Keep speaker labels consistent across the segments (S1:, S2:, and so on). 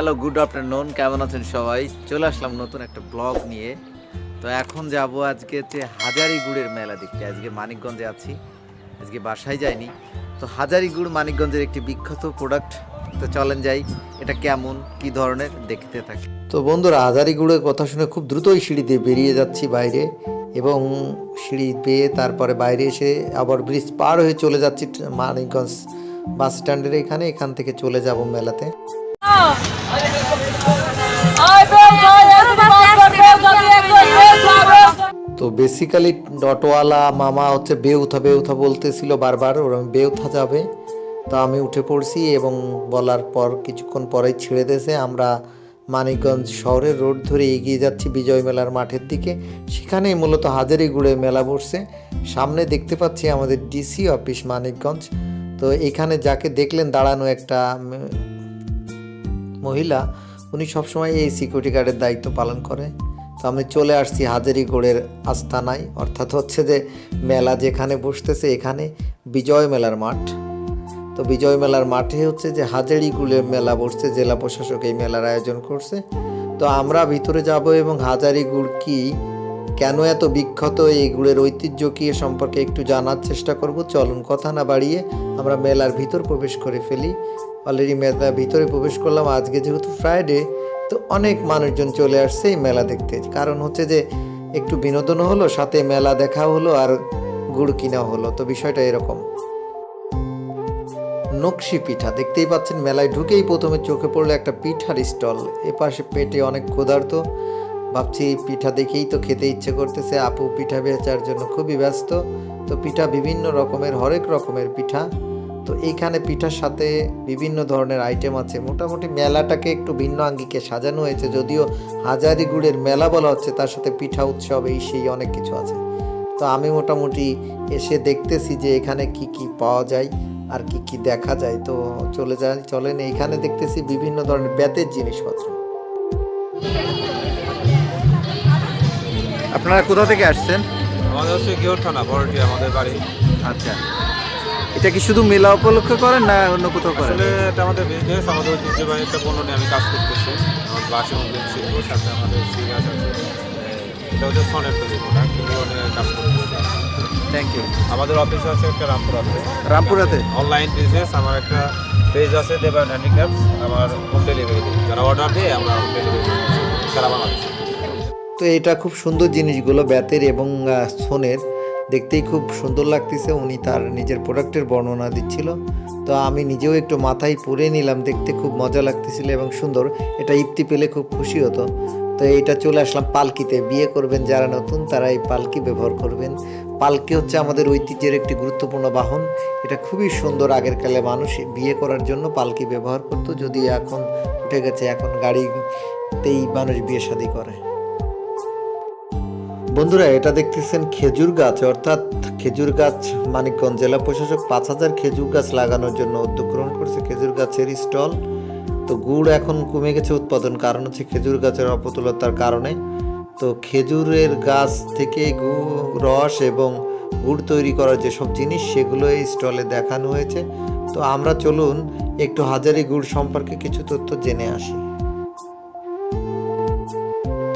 S1: Hello good afternoon কেমন আছেন সবাই? চলে আসলাম নতুন একটা ব্লগ নিয়ে। তো এখন যাব আজকে হচ্ছে হাজারিগুড়ের মেলা দেখতে। আজকে মানিকগঞ্জে আছি। আজকে বাসায় যাইনি। তো হাজারিগুড় মানিকগঞ্জের একটি বিখ্যাত প্রোডাক্ট তো চলেন যাই, এটা কেমন, কি ধরনের, দেখতে থাকি। তো বন্ধুরা, হাজারিগুড়ের কথা শুনে খুব দ্রুতই সিঁড়ি দিয়ে বেরিয়ে যাচ্ছি বাইরে এবং সিঁড়ি পেয়ে তারপরে বাইরে এসে আবার ব্রিজ পার হয়ে চলে যাচ্ছি মানিকগঞ্জ বাস স্ট্যান্ডের এখানে। এখান থেকে চলে যাব মেলাতে। তো বেসিক্যালি অটোওয়ালা মামা হচ্ছে বেউথা বেউথা বলতেছিল বারবার, ওরা বেউথা যাবে। তো আমি উঠে পড়ছি এবং বলার পর কিছুক্ষণ পরেই ছেড়ে দিয়েছে। আমরা মানিকগঞ্জ শহরের রোড ধরে এগিয়ে যাচ্ছি বিজয় মেলার মাঠের দিকে। সেখানেই মূলত হাজারিগুড়ে মেলা বসছে। সামনে দেখতে পাচ্ছি আমাদের ডিসি অফিস মানিকগঞ্জ। তো এখানে যাকে দেখলেন দাঁড়ানো একটা মহিলা, উনি সবসময় এই সিকিউরিটি গার্ডের দায়িত্ব পালন করে। তো আমি চলে আসছি হাজারি হাজারিগড়ের আস্তানায়। অর্থাৎ হচ্ছে যে মেলা যেখানে বসতেছে এখানে বিজয় মেলার মাঠ। তো বিজয় মেলার মাঠে হচ্ছে যে হাজারি হাজারিগুড়ের মেলা বসছে, জেলা প্রশাসক এই মেলার আয়োজন করছে। তো আমরা ভিতরে যাব এবং হাজারিগুড় কি, কেন এত বিখ্যাত এই গুড়ের ঐতিহ্য কি এ সম্পর্কে একটু জানার চেষ্টা করব। চলুন কথা না বাড়িয়ে আমরা মেলার ভিতর প্রবেশ করে ফেলি। অলরেডি মেলার ভিতরে প্রবেশ করলাম। আজকে যেহেতু ফ্রাইডে তো অনেক মানুষজন চলে আসছে এই মেলা দেখতে। কারণ হচ্ছে যে, একটু বিনোদনও হলো, সাথে মেলা দেখা হলো আর গুড় কিনা হলো। তো বিষয়টা এরকম। নকশি পিঠা, দেখতেই পাচ্ছেন মেলায় ঢুকেই প্রথমে চোখে পড়ল একটা পিঠার স্টল। এপাশে পেটে অনেক ক্ষুধার্ত। ভাবছি পিঠা দেখেই তো খেতে ইচ্ছে করতেছে। আপু পিঠা বেচার জন্য খুবই ব্যস্ত। তো পিঠা বিভিন্ন রকমের, হরেক রকমের পিঠা। তো এইখানে পিঠার সাথে বিভিন্ন ধরনের আইটেম আছে। মোটামুটি মেলাটাকে একটু ভিন্ন আঙ্গিকে সাজানো হয়েছে যদিও হাজারি গুড়ের মেলা বলা হচ্ছে তার সাথে পিঠা উৎসব এই সেই অনেক কিছু আছে। তো আমি মোটামুটি এসে দেখতেছি যে এখানে কি কি পাওয়া যায় আর কি কি দেখা যায়। তো চলে যাই চলেন এইখানে দেখতেছি বিভিন্ন ধরনের বেতের জিনিসপত্র। আপনারা কোথা থেকে আসছেন?
S2: আমাদের হচ্ছে গিওর থানা বড়টি আমাদের বাড়ি।
S1: আচ্ছা। এটা কি শুধু মেলা উপলক্ষে করেন না অন্য কোথাও করেন?
S2: আসলে এটা আমাদের বিজনেস আমাদের ঐতিহ্যবাহী একটা পণ্য নিয়ে আমি কাজ করতেছি। আমার বাসি মন্দির শিল্প সাথে আমাদের সিগাজ আছে। এটা হচ্ছে সনের তৈরি প্রোডাক্ট এগুলো নিয়ে কাজ করতেছি।
S1: থ্যাংক ইউ
S2: আমাদের অফিস আছে একটা রামপুরাতে।
S1: রামপুরাতে?
S2: অনলাইন বিজনেস আমার একটা পেজ আছে দেবায়ন হ্যান্ডিক্রাফটস আমার হোম ডেলিভারি দিই যারা অর্ডার দিয়ে আমরা হোম ডেলিভারি সারা বাংলাদেশে।
S1: তো এটা খুব সুন্দর জিনিসগুলো বেতের এবং সোনের। দেখতেই খুব সুন্দর লাগতেছে। উনি তার নিজের প্রোডাক্টের বর্ণনা দিচ্ছিল। তো আমি নিজেও একটু মাথায় পরে নিলাম, দেখতে খুব মজা লাগতেছিল এবং সুন্দর। এটা ইপ্তি পেলে খুব খুশি হতো। তো এইটা চলে আসলাম পালকিতে। বিয়ে করবেন যারা নতুন, তারা এই পালকি ব্যবহার করবেন। পালকি হচ্ছে আমাদের ঐতিহ্যের একটি গুরুত্বপূর্ণ বাহন। এটা খুবই সুন্দর আগের কালে মানুষ বিয়ে করার জন্য পালকি ব্যবহার করতো। যদি এখন উঠে গেছে, এখন গাড়িতেই মানুষ বিয়ে শাদী করে। বন্ধুরা, এটা দেখতেছেন খেজুর গাছ, অর্থাৎ খেজুর গাছ মানিকগঞ্জ জেলা প্রশাসক পাঁচ হাজার খেজুর গাছ লাগানোর জন্য উদ্যোগ গ্রহণ করছে খেজুর গাছের স্টল। তো গুড় এখন কমে গেছে উৎপাদন, কারণ হচ্ছে খেজুর গাছের অপতুলতার কারণে। তো খেজুরের গাছ থেকে রস এবং গুড় তৈরি করার যেসব জিনিস, সেগুলো এই স্টলে দেখানো হয়েছে। তো আমরা চলুন একটু হাজারি গুড় সম্পর্কে কিছু তথ্য জেনে আসি।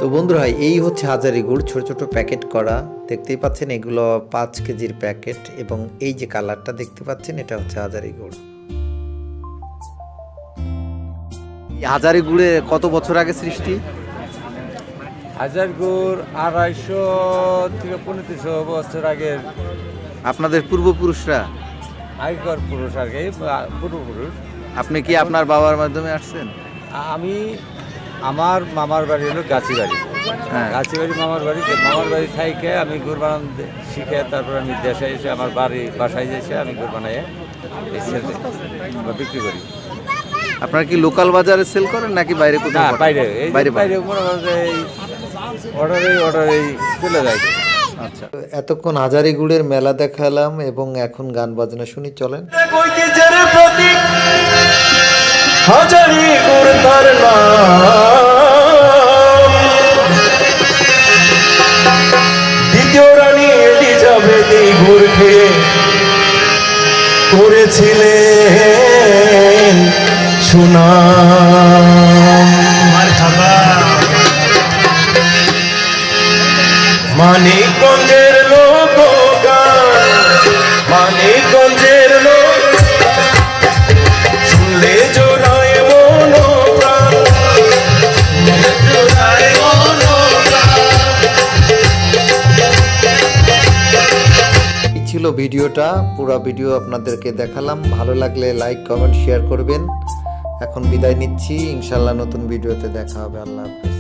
S1: তো বন্ধুরা এই হচ্ছে হাজারি গুড়। ছোট ছোট প্যাকেট করা। দেখতেই পাচ্ছেন এগুলো পাঁচ কেজির প্যাকেট এবং এই যে কালারটা দেখতে পাচ্ছেন এটা হচ্ছে হাজারি গুড়। হাজারি গুড়ে কত বছর আগে সৃষ্টি?
S3: হাজার গুড় আড়াইশো থেকে পঁয়ত্রিশশো বছর আগের
S1: আপনাদের পূর্বপুরুষরা?
S3: আগেকার পুরুষ আর কি পূর্বপুরুষ।
S1: আপনি কি আপনার বাবার মাধ্যমে আসছেন?
S3: আমি আমার মামার বাড়ি হলো গাছি বাড়ি
S1: হ্যাঁ।
S3: গাছি বাড়ি মামার বাড়ি মামার বাড়ি থাইকে আমি গুড় বানান শিখে তারপর আমি দেশে এসে আমার বাড়ি বাসায় এসে আমি গুড় বানাই বিক্রি করি।
S1: আপনারা কি লোকাল বাজারে সেল করেন নাকি বাইরে কোথাও
S3: বাইরে।
S1: বাইরে
S3: বাইরে মনে করেন এই অর্ডারেই অর্ডারেই চলে যায়।
S1: আচ্ছা। এতক্ষণ হাজারি গুড়ের মেলা দেখালাম এবং এখন গান বাজনা শুনি চলেন।
S4: ঐতিহ্যের প্রতীক। হাজারি গুড় তার মুখে করেছিলেন শোনা মানিকগঞ্জের লোক
S1: ভিডিওটা, পুরো ভিডিও আপনাদেরকে দেখালাম। ভালো লাগলে লাইক কমেন্ট শেয়ার করবেন। এখন বিদায় নিচ্ছি। ইনশাল্লাহ নতুন ভিডিওতে দেখা হবে। আল্লাহ হাফেজ।